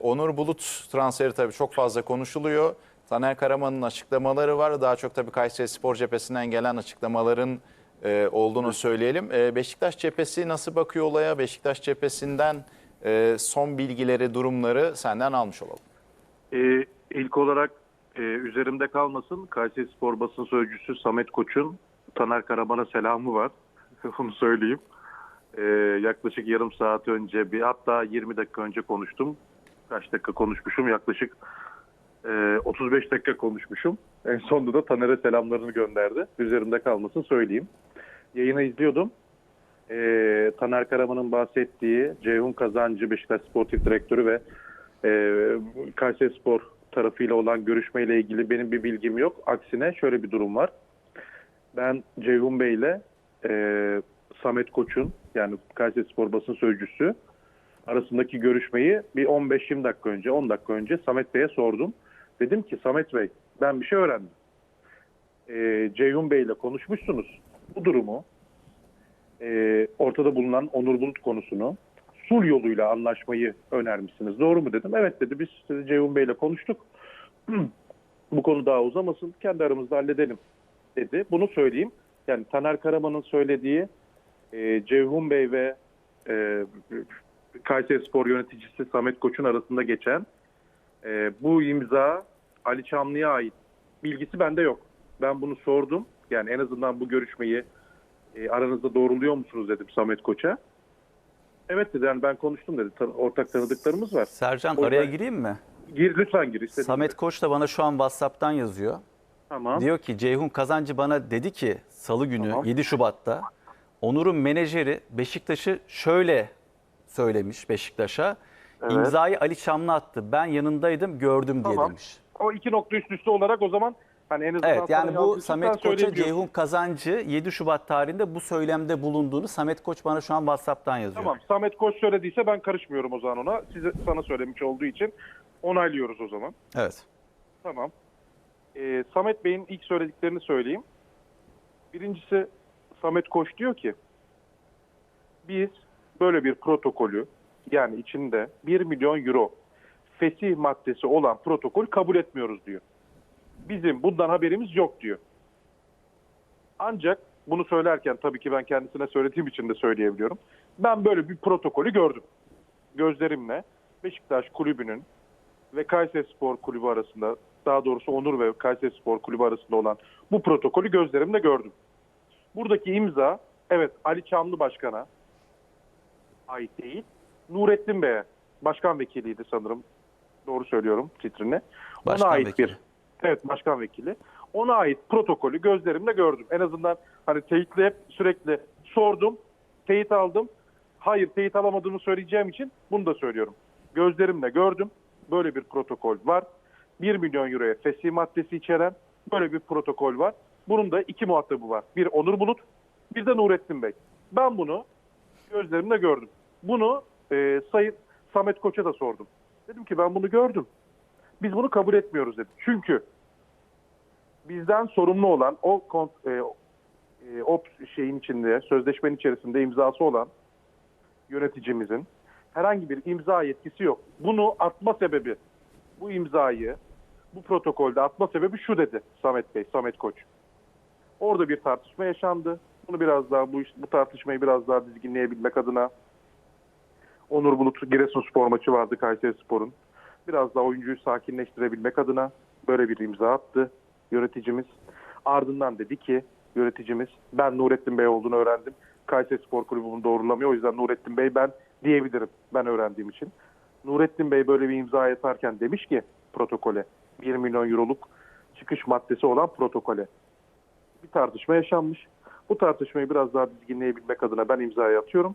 Onur Bulut transferi tabii çok fazla konuşuluyor. Taner Karaman'ın açıklamaları var. Daha çok tabii Kayseri Spor cephesinden gelen açıklamaların e, olduğunu söyleyelim. E, Beşiktaş cephesi nasıl bakıyor olaya? Beşiktaş cephesinden e, son bilgileri, durumları senden almış olalım. Ee, ilk olarak e, üzerimde kalmasın Kayseri Spor basın sözcüsü Samet Koç'un Taner Karaman'a selamı var. Onu söyleyeyim. Ee, yaklaşık yarım saat önce bir hatta 20 dakika önce konuştum. Kaç dakika konuşmuşum? Yaklaşık e, 35 dakika konuşmuşum. En sonunda da Taner'e selamlarını gönderdi. Üzerimde kalmasın söyleyeyim. Yayını izliyordum. Ee, Taner Karaman'ın bahsettiği Ceyhun Kazancı Beşiktaş Sportif Direktörü ve e, Kayseri Spor tarafıyla olan görüşmeyle ilgili benim bir bilgim yok. Aksine şöyle bir durum var. Ben Ceyhun Bey ile e, Samet Koç'un yani Kayseri Spor basın sözcüsü arasındaki görüşmeyi bir 15-20 dakika önce, 10 dakika önce Samet Bey'e sordum. Dedim ki Samet Bey ben bir şey öğrendim. E, Ceyhun Bey ile konuşmuşsunuz. Bu durumu e, ortada bulunan Onur Bulut konusunu sul yoluyla anlaşmayı önermişsiniz. Doğru mu dedim. Evet dedi biz Ceyhun Bey'le konuştuk. Bu konu daha uzamasın. Kendi aramızda halledelim dedi. Bunu söyleyeyim. Yani Taner Karaman'ın söylediği e, Ceyhun Bey ve e, Kayseri Spor yöneticisi Samet Koç'un arasında geçen e, bu imza Ali Çamlı'ya ait bilgisi bende yok. Ben bunu sordum. Yani en azından bu görüşmeyi e, aranızda doğruluyor musunuz dedim Samet Koç'a. Evet dedi yani ben konuştum dedi. Ta- ortak tanıdıklarımız var. Sercan O araya gireyim mi? Gir lütfen gir. istediğin Samet gibi. Koç da bana şu an WhatsApp'tan yazıyor. Tamam. Diyor ki Ceyhun Kazancı bana dedi ki salı günü Tamam. 7 Şubat'ta Onur'un menajeri Beşiktaş'ı şöyle söylemiş Beşiktaş'a. Evet. İmzayı Ali Çamlı attı. Ben yanındaydım gördüm diye Tamam. demiş. O iki nokta üst üste olarak o zaman hani en azından Evet yani bu Samet Koç'a. Ceyhun Kazancı 7 Şubat tarihinde bu söylemde bulunduğunu Samet Koç bana şu an WhatsApp'tan yazıyor. Tamam. Samet Koç söylediyse ben karışmıyorum o zaman ona. Size sana söylemiş olduğu için onaylıyoruz o zaman. Evet. Tamam. Ee, Samet Bey'in ilk söylediklerini söyleyeyim. Birincisi Samet Koç diyor ki biz böyle bir protokolü yani içinde 1 milyon euro fesih maddesi olan protokol kabul etmiyoruz diyor. Bizim bundan haberimiz yok diyor. Ancak bunu söylerken tabii ki ben kendisine söylediğim için de söyleyebiliyorum. Ben böyle bir protokolü gördüm. Gözlerimle Beşiktaş kulübünün ve Kayseri Spor Kulübü arasında daha doğrusu Onur ve Kayseri Spor Kulübü arasında olan bu protokolü gözlerimle gördüm. Buradaki imza evet Ali Çamlı Başkan'a ait değil. Nurettin Bey'e başkan vekiliydi sanırım. Doğru söylüyorum titrini. Başkan Ona ait vekili. bir Evet başkan vekili. Ona ait protokolü gözlerimle gördüm. En azından hani teyitle hep sürekli sordum. Teyit aldım. Hayır teyit alamadığımı söyleyeceğim için bunu da söylüyorum. Gözlerimle gördüm. Böyle bir protokol var. 1 milyon euroya fesih maddesi içeren böyle bir protokol var. Bunun da iki muhatabı var. Bir Onur Bulut, bir de Nurettin Bey. Ben bunu gözlerimle gördüm. Bunu e, Sayın Samet Koç'a da sordum. Dedim ki ben bunu gördüm. Biz bunu kabul etmiyoruz dedim. Çünkü bizden sorumlu olan o kont- e, e, o şeyin içinde, sözleşmenin içerisinde imzası olan yöneticimizin herhangi bir imza yetkisi yok. Bunu atma sebebi, bu imzayı bu protokolde atma sebebi şu dedi Samet Bey, Samet Koç. Orada bir tartışma yaşandı. Bunu biraz daha bu, bu tartışmayı biraz daha dizginleyebilmek adına Onur Bulut Giresunspor maçı vardı Kayseri Spor'un. Biraz daha oyuncuyu sakinleştirebilmek adına böyle bir imza attı yöneticimiz. Ardından dedi ki yöneticimiz ben Nurettin Bey olduğunu öğrendim. Kayseri Spor Kulübü bunu doğrulamıyor. O yüzden Nurettin Bey ben diyebilirim ben öğrendiğim için. Nurettin Bey böyle bir imza atarken demiş ki protokole 1 milyon euroluk çıkış maddesi olan protokole bir tartışma yaşanmış. Bu tartışmayı biraz daha dizginleyebilmek adına ben imzayı atıyorum.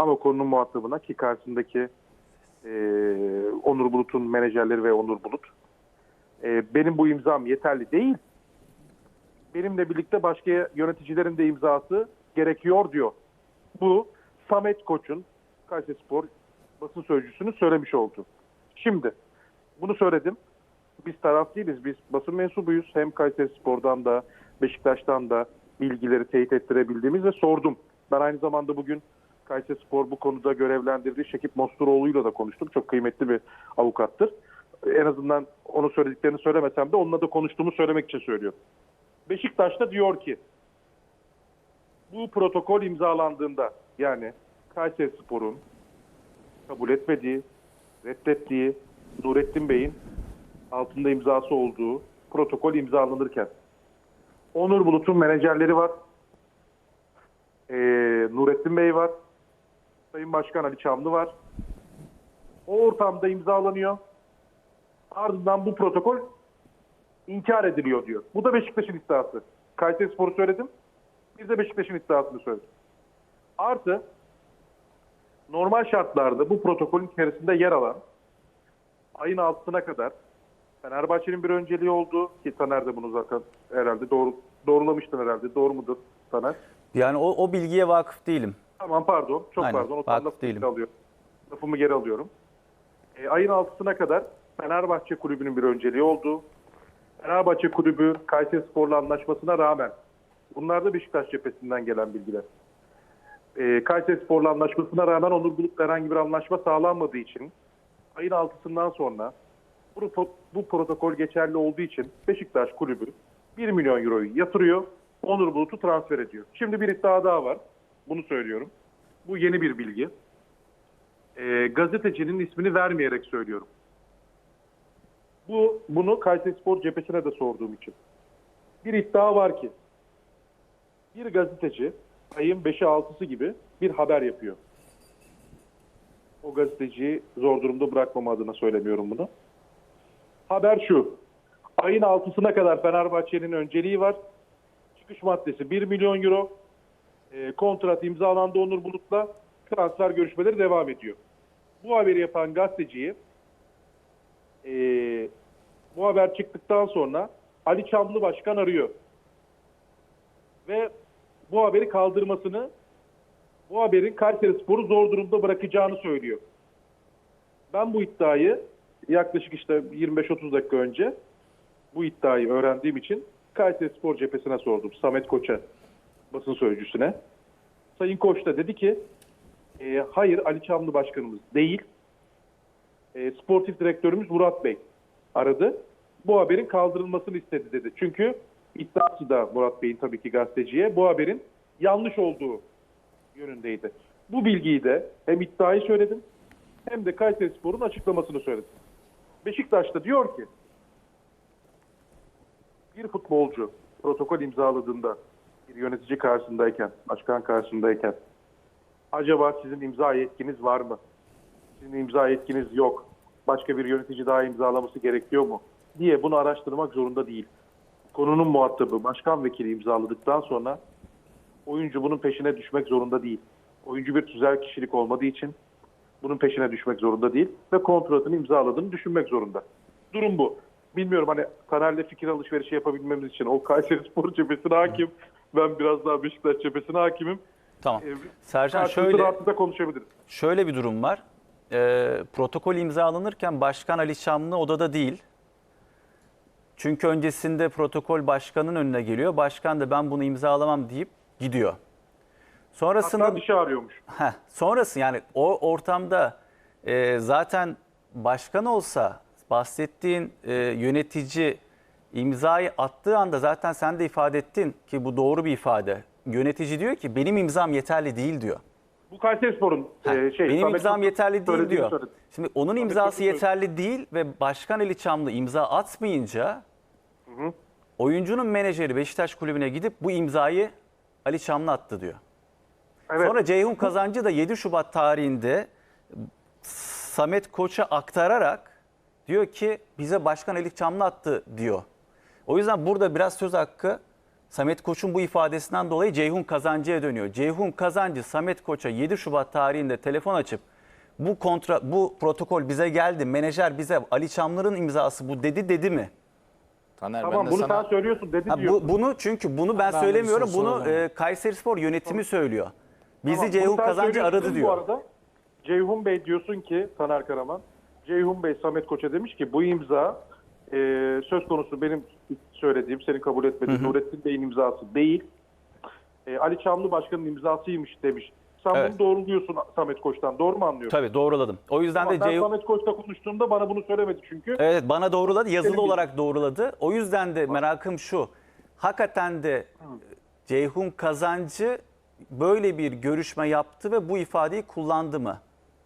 Ama konunun muhatabına ki karşısındaki e, Onur Bulut'un menajerleri ve Onur Bulut e, benim bu imzam yeterli değil. Benimle birlikte başka yöneticilerin de imzası gerekiyor diyor. Bu Samet Koç'un Kayseri Spor basın sözcüsünün söylemiş oldu. Şimdi bunu söyledim. Biz taraf değiliz. Biz basın mensubuyuz. Hem Kayseri Spor'dan da Beşiktaş'tan da bilgileri teyit ettirebildiğimiz ve sordum. Ben aynı zamanda bugün Kayseri Spor bu konuda görevlendirdiği Şekip Mosturoğlu'yla da konuştum. Çok kıymetli bir avukattır. En azından onu söylediklerini söylemesem de onunla da konuştuğumu söylemek için söylüyorum. Beşiktaş da diyor ki bu protokol imzalandığında yani Kayseri Spor'un kabul etmediği, reddettiği Nurettin Bey'in altında imzası olduğu protokol imzalanırken Onur Bulut'un menajerleri var. Ee, Nurettin Bey var. Sayın Başkan Ali Çamlı var. O ortamda imzalanıyor. Ardından bu protokol inkar ediliyor diyor. Bu da Beşiktaş'ın iddiası. Kayseri Spor'u söyledim. Bir de Beşiktaş'ın iddiasını söyledim. Artı normal şartlarda bu protokolün içerisinde yer alan ayın altına kadar Fenerbahçe'nin bir önceliği oldu ki Taner de bunu zaten herhalde doğru doğrulamıştın herhalde. Doğru mudur Taner? Yani o, o bilgiye vakıf değilim. Tamam pardon. Çok Aynen, pardon. O lafımı değilim. alıyorum. Lafımı geri alıyorum. E, ayın altısına kadar Fenerbahçe kulübünün bir önceliği oldu. Fenerbahçe kulübü Kayseri Spor'la anlaşmasına rağmen bunlar da Beşiktaş cephesinden gelen bilgiler. E, Kayseri Spor'la anlaşmasına rağmen Onur Bulut'la herhangi bir anlaşma sağlanmadığı için ayın altısından sonra bu, bu protokol geçerli olduğu için Beşiktaş kulübü 1 milyon euroyu yatırıyor. Onur Bulut'u transfer ediyor. Şimdi bir iddia daha var. Bunu söylüyorum. Bu yeni bir bilgi. Ee, gazetecinin ismini vermeyerek söylüyorum. Bu bunu Kayseri Spor cephesine de sorduğum için. Bir iddia var ki bir gazeteci ayın 5'i 6'sı gibi bir haber yapıyor. O gazeteciyi zor durumda bırakmama adına söylemiyorum bunu. Haber şu. Ayın 6'sına kadar Fenerbahçe'nin önceliği var. Çıkış maddesi 1 milyon euro. E, kontrat imzalandı Onur Bulut'la. Transfer görüşmeleri devam ediyor. Bu haberi yapan gazeteciyi e, bu haber çıktıktan sonra Ali Çamlı Başkan arıyor. Ve bu haberi kaldırmasını bu haberin Kayseri Spor'u zor durumda bırakacağını söylüyor. Ben bu iddiayı yaklaşık işte 25-30 dakika önce bu iddiayı öğrendiğim için Kayseri Spor cephesine sordum. Samet Koç'a, basın sözcüsüne. Sayın Koç da dedi ki e, hayır Ali Çamlı Başkanımız değil. E, sportif direktörümüz Murat Bey aradı. Bu haberin kaldırılmasını istedi dedi. Çünkü iddiası da Murat Bey'in tabii ki gazeteciye bu haberin yanlış olduğu yönündeydi. Bu bilgiyi de hem iddiayı söyledim hem de Kayseri Spor'un açıklamasını söyledim. Beşiktaş da diyor ki bir futbolcu protokol imzaladığında bir yönetici karşısındayken, başkan karşısındayken acaba sizin imza yetkiniz var mı? Sizin imza yetkiniz yok. Başka bir yönetici daha imzalaması gerekiyor mu? diye bunu araştırmak zorunda değil. Konunun muhatabı başkan vekili imzaladıktan sonra oyuncu bunun peşine düşmek zorunda değil. Oyuncu bir tüzel kişilik olmadığı için bunun peşine düşmek zorunda değil ve kontratını imzaladığını düşünmek zorunda. Durum bu. Bilmiyorum hani Taner'le fikir alışverişi yapabilmemiz için o Kayseri Spor cephesine hakim. Ben biraz daha Beşiktaş cephesine hakimim. Tamam. Ee, Sercan şöyle rahatlıkla konuşabiliriz. şöyle bir durum var. Ee, protokol imzalanırken Başkan Ali Şamlı odada değil. Çünkü öncesinde protokol başkanın önüne geliyor. Başkan da ben bunu imzalamam deyip gidiyor. Sonrasında Hatta şey arıyormuş. Heh, sonrası yani o ortamda e, zaten başkan olsa bahsettiğin e, yönetici imzayı attığı anda zaten sen de ifade ettin ki bu doğru bir ifade. Yönetici diyor ki benim imzam yeterli değil diyor. Bu Kayseri Spor'un Heh, e, şey. benim Samet imzam yeterli değil diyor. söyledim. Şimdi onun imzası yeterli değil ve Başkan Ali Çamlı imza atmayınca oyuncunun menajeri Beşiktaş kulübüne gidip bu imzayı Ali Çamlı attı diyor. Evet. Sonra Ceyhun Kazancı da 7 Şubat tarihinde Samet Koç'a aktararak diyor ki bize Başkan Elik Çamlı attı diyor. O yüzden burada biraz söz hakkı Samet Koç'un bu ifadesinden dolayı Ceyhun Kazancı'ya dönüyor. Ceyhun Kazancı Samet Koç'a 7 Şubat tarihinde telefon açıp bu kontra bu protokol bize geldi. Menajer bize Ali Çamlı'nın imzası bu dedi dedi mi? Taner Tamam ben de bunu sana... sen söylüyorsun dedi Ha, diyor. bu, bunu çünkü bunu ben, Ben söylemiyorum. soru Bunu e, Kayserispor yönetimi söylüyor. Bizi Tamam, Ceyhun Kazancı aradı Bu diyor. arada Ceyhun Bey diyorsun ki Taner Karaman, Ceyhun Bey Samet Koç'a demiş ki bu imza e, söz konusu benim söylediğim, senin kabul etmediğin Nurettin Bey'in imzası değil. E, Ali Çamlı Başkan'ın imzasıymış demiş Sen Evet. bunu doğruluyorsun Samet Koç'tan. Doğru mu anlıyorum? Tabii doğruladım. O yüzden Ama de ben Ceyhun... Samet Koç'la konuştuğumda bana bunu söylemedi çünkü. Evet bana doğruladı. Yazılı Benim olarak doğruladı. O yüzden de merakım şu. Hakikaten de Ceyhun Kazancı böyle bir görüşme yaptı ve bu ifadeyi kullandı mı?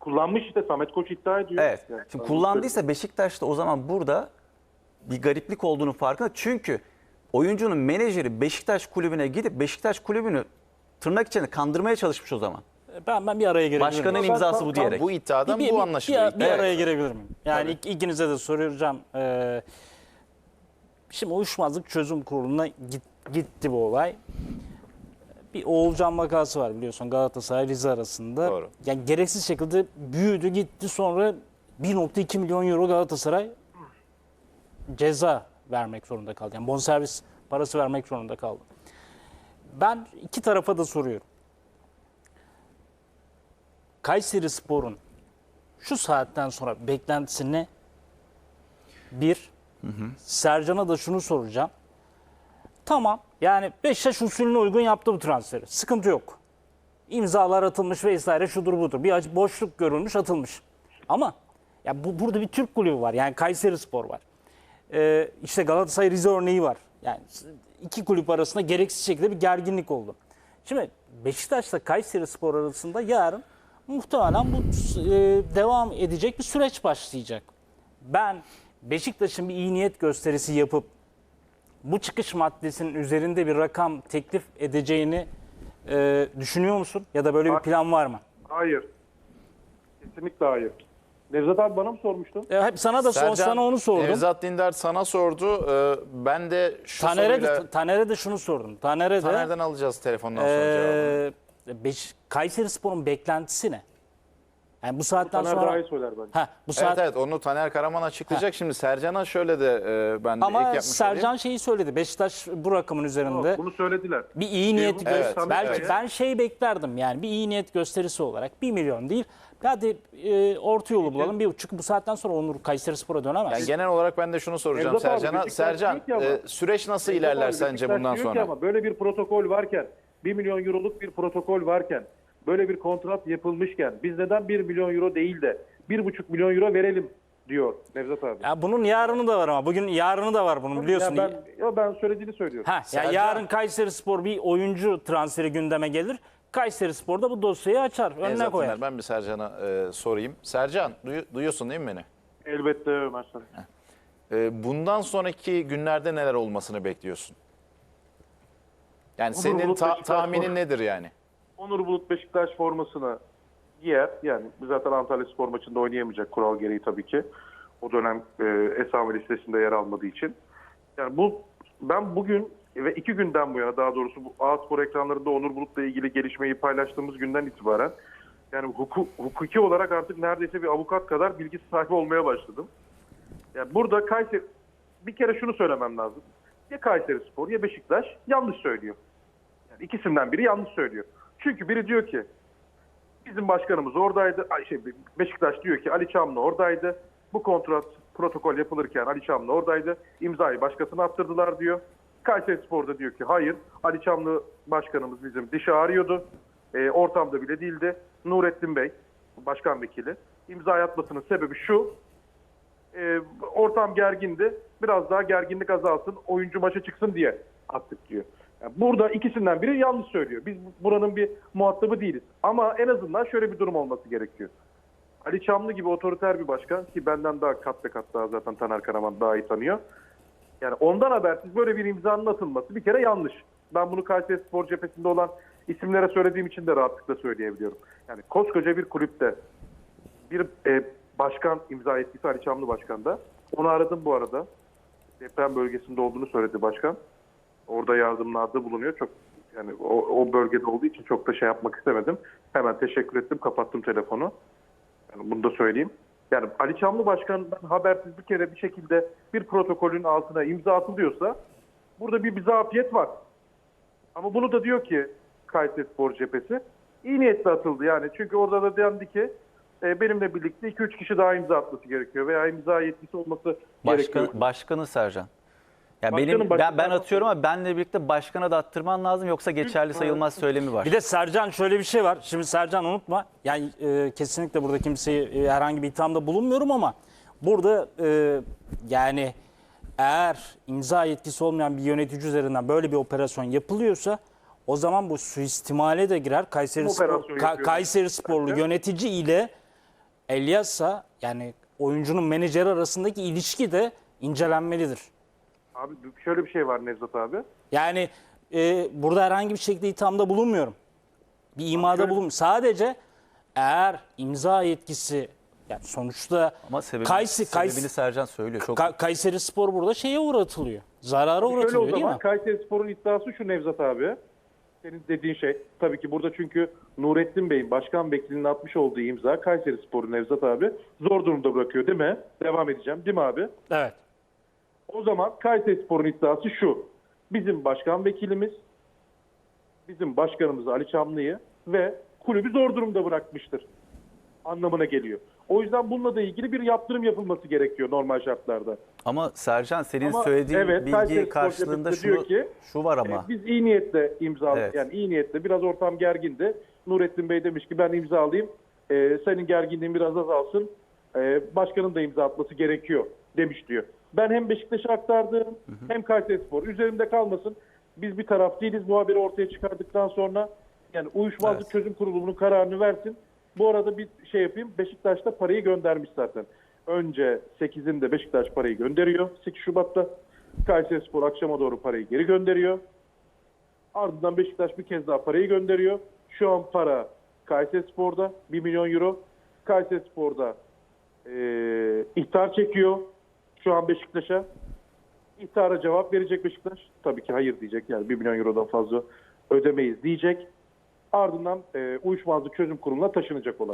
Kullanmış işte Samet Koç iddia ediyor. Evet. Yani Şimdi kullandıysa Beşiktaş da o zaman burada bir gariplik olduğunu farkında. Çünkü oyuncunun menajeri Beşiktaş kulübüne gidip Beşiktaş kulübünü tırnak içinde kandırmaya çalışmış o zaman. Ben ben bir araya girebilir Başkanın miyim? Ben imzası bu diyerek. Bu iddiadan Bir- bir- bu bir- anlaşılıyor. Bir, bir Evet. araya girebilir miyim? Yani ik- ikinize de soracağım. Ee, şimdi uyuşmazlık çözüm kuruluna git- gitti bu olay. Bir Oğulcan vakası var biliyorsun Galatasaray Rize arasında. Doğru. Yani gereksiz şekilde büyüdü gitti sonra 1.2 milyon euro Galatasaray ceza vermek zorunda kaldı. Yani bonservis parası vermek zorunda kaldı. Ben iki tarafa da soruyorum. Kayseri Spor'un şu saatten sonra beklentisi ne? Bir, Sercan'a da şunu soracağım. Tamam yani Beşiktaş usulüne uygun yaptı bu transferi. Sıkıntı yok. İmzalar atılmış vesaire şudur budur. Bir boşluk görülmüş atılmış. Ama ya bu, burada bir Türk kulübü var. Yani Kayseri Spor var. Ee, işte Galatasaray Rize örneği var. Yani iki kulüp arasında gereksiz şekilde bir gerginlik oldu. Şimdi Beşiktaş'la Kayseri Spor arasında yarın muhtemelen bu e, devam edecek bir süreç başlayacak. Ben Beşiktaş'ın bir iyi niyet gösterisi yapıp bu çıkış maddesinin üzerinde bir rakam teklif edeceğini e, düşünüyor musun? Ya da böyle bir Bak- plan var mı? Hayır. Kesinlikle hayır. Nevzat abi bana mı sormuştun? E, hep sana da son, sana onu sordum. Nevzat Dindar sana sordu. Ee, ben de şu Taner'e soruyla... de, Taner'e de şunu sordum. Taner'e de Taner'den alacağız telefondan sonra cevabını. e, Beş, Kayseri Spor'un beklentisi ne? Yani bu saatten Taner sonra daha iyi söyler bence. ha bu saat Evet evet onu Taner Karaman açıklayacak. Şimdi Sercan'a şöyle de e, ben de ek ama yapmış Sercan olayım. şeyi söyledi. Beşiktaş bu rakamın üzerinde Bunu söylediler. bir iyi niyet Evet, göster- tabii, belki evet. ben şey beklerdim yani bir iyi niyet gösterisi olarak 1 milyon değil. Hadi e, orta yolu bulalım. Bir çünkü bu saatten sonra Onur Kayseri Spor'a dönemez. Yani genel olarak ben de şunu soracağım Nevzat abi, Sercan'a. Beşiktaş Sercan e, süreç nasıl Nevzat ilerler abi, sence bundan sonra? Ama böyle bir protokol varken 1 milyon euroluk bir protokol varken böyle bir kontrat yapılmışken biz neden 1 milyon euro değil de 1,5 milyon euro verelim diyor Nevzat abi. Ya bunun yarını da var ama bugün yarını da var bunun biliyorsun. Ya ben, ya ben söylediğini söylüyorum. Ha, Sercan- yarın Kayseri Spor bir oyuncu transferi gündeme gelir. Kayseri Spor da bu dosyayı açar, önüne Nevzat koyar. Dindar, ben bir Sercan'a e, sorayım. Sercan duyu- duyuyorsun değil mi beni? Elbette Ömer. E, bundan sonraki günlerde neler olmasını bekliyorsun? Yani Olur, senin ta- tahminin nedir yani? Onur Bulut Beşiktaş formasını giyer. Yani zaten Antalya Spor maçında oynayamayacak kural gereği tabii ki. O dönem e, esame listesinde yer almadığı için. Yani bu ben bugün ve iki günden bu yana daha doğrusu bu A Spor ekranlarında Onur Bulut'la ilgili gelişmeyi paylaştığımız günden itibaren yani huku, hukuki olarak artık neredeyse bir avukat kadar bilgi sahibi olmaya başladım. Yani burada Kayseri bir kere şunu söylemem lazım. Ya Kayseri Spor ya Beşiktaş yanlış söylüyor. Yani ikisinden biri yanlış söylüyor. Çünkü biri diyor ki bizim başkanımız oradaydı. Ay Şey, Beşiktaş diyor ki Ali Çamlı oradaydı. Bu kontrat protokol yapılırken Ali Çamlı oradaydı. İmzayı başkasına attırdılar diyor. Kayseri Spor da diyor ki hayır Ali Çamlı başkanımız bizim dişi ağrıyordu. E, ortamda bile değildi. Nurettin Bey başkan vekili imza atmasının sebebi şu. E, ortam gergindi. Biraz daha gerginlik azalsın. Oyuncu maça çıksın diye attık diyor. Burada ikisinden biri yanlış söylüyor. Biz buranın bir muhatabı değiliz. Ama en azından şöyle bir durum olması gerekiyor. Ali Çamlı gibi otoriter bir başkan ki benden daha kat be kat daha zaten Taner Karaman daha iyi tanıyor. Yani ondan habersiz böyle bir imzanın atılması bir kere yanlış. Ben bunu Kayseri Spor cephesinde olan isimlere söylediğim için de rahatlıkla söyleyebiliyorum. Yani koskoca bir kulüpte bir e, başkan imza ettiyse Ali Çamlı başkan da. Onu aradım bu arada. Deprem bölgesinde olduğunu söyledi başkan. Orada yardımlarda bulunuyor. Çok yani o, o bölgede olduğu için çok da şey yapmak istemedim. Hemen teşekkür ettim, kapattım telefonu. Yani bunu da söyleyeyim. Yani Ali Çamlı Başkan'dan habersiz bir kere bir şekilde bir protokolün altına imza atılıyorsa burada bir bizafiyet var. Ama bunu da diyor ki Kayseri Spor cephesi iyi niyetle atıldı yani. Çünkü orada da dendi ki e, benimle birlikte 2-3 kişi daha imza atması gerekiyor veya imza yetkisi olması gerekiyor. Başkan, başkanı Sercan. Ya Başkanın benim ben, başkanı- ben atıyorum ama benle birlikte başkana da attırman lazım yoksa geçerli sayılmaz söylemi var. Bir de Sercan şöyle bir şey var. Şimdi Sercan unutma. Yani e, kesinlikle burada kimseye e, herhangi bir ithamda bulunmuyorum ama burada e, yani eğer imza yetkisi olmayan bir yönetici üzerinden böyle bir operasyon yapılıyorsa o zaman bu suistimale de girer. Kayseri, Kim Spor, operasyon Ka- yapıyor? Kayseri Sporlu yönetici ile Elyas'a yani oyuncunun menajeri arasındaki ilişki de incelenmelidir. Abi şöyle bir şey var Nevzat abi. Yani e, burada herhangi bir şekilde ithamda bulunmuyorum. Bir imada şöyle- bulun. Sadece eğer imza yetkisi yani sonuçta Ama sebebini, Kayseri, sebebini Sercan söylüyor. Çok Ka- Kayseri Spor burada şeye uğratılıyor. Zarara Şöyle o uğratılıyor değil zaman mi? Kayseri Spor'un iddiası şu Nevzat abi. Senin dediğin şey tabii ki burada çünkü Nurettin Bey'in başkan vekilinin atmış olduğu imza Kayseri Spor'u Nevzat abi zor durumda bırakıyor değil mi? Devam edeceğim değil mi abi? Evet. O zaman Kayseri Spor'un iddiası şu. Bizim başkan vekilimiz, bizim başkanımız Ali Çamlı'yı ve kulübü zor durumda bırakmıştır. Anlamına geliyor. O yüzden bununla da ilgili bir yaptırım yapılması gerekiyor normal şartlarda. ama Sercan senin Ama söylediğin evet, bilgi karşılığında Cephesi diyor ki, şu var ama. E, biz iyi niyetle imzaladık. Evet. Yani iyi niyetle biraz ortam gergindi. Nurettin Bey demiş ki ben imzalayayım. E, senin gerginliğin biraz azalsın. E, başkanın da imza atması gerekiyor demiş diyor. Ben hem Beşiktaş'a aktardım hem Kayseri Spor. Üzerimde kalmasın. Biz bir taraf değiliz. Bu haberi ortaya çıkardıktan sonra yani uyuşmazlık Evet. çözüm kurulu bunun kararını versin. Bu arada bir şey yapayım. Beşiktaş da parayı göndermiş zaten. Önce 8'inde Beşiktaş parayı gönderiyor. 8 Şubat'ta. Kayseri Spor akşama doğru parayı geri gönderiyor. Ardından Beşiktaş bir kez daha parayı gönderiyor. Şu an para Kayseri Spor'da 1 milyon euro. Kayseri Spor'da eee ihtar çekiyor. Şu an Beşiktaş'a. İhtara cevap verecek Beşiktaş. Tabii ki hayır diyecek. Yani 1 milyon eurodan fazla ödemeyiz diyecek. Ardından eee uyuşmazlık çözüm kuruluna taşınacak olay.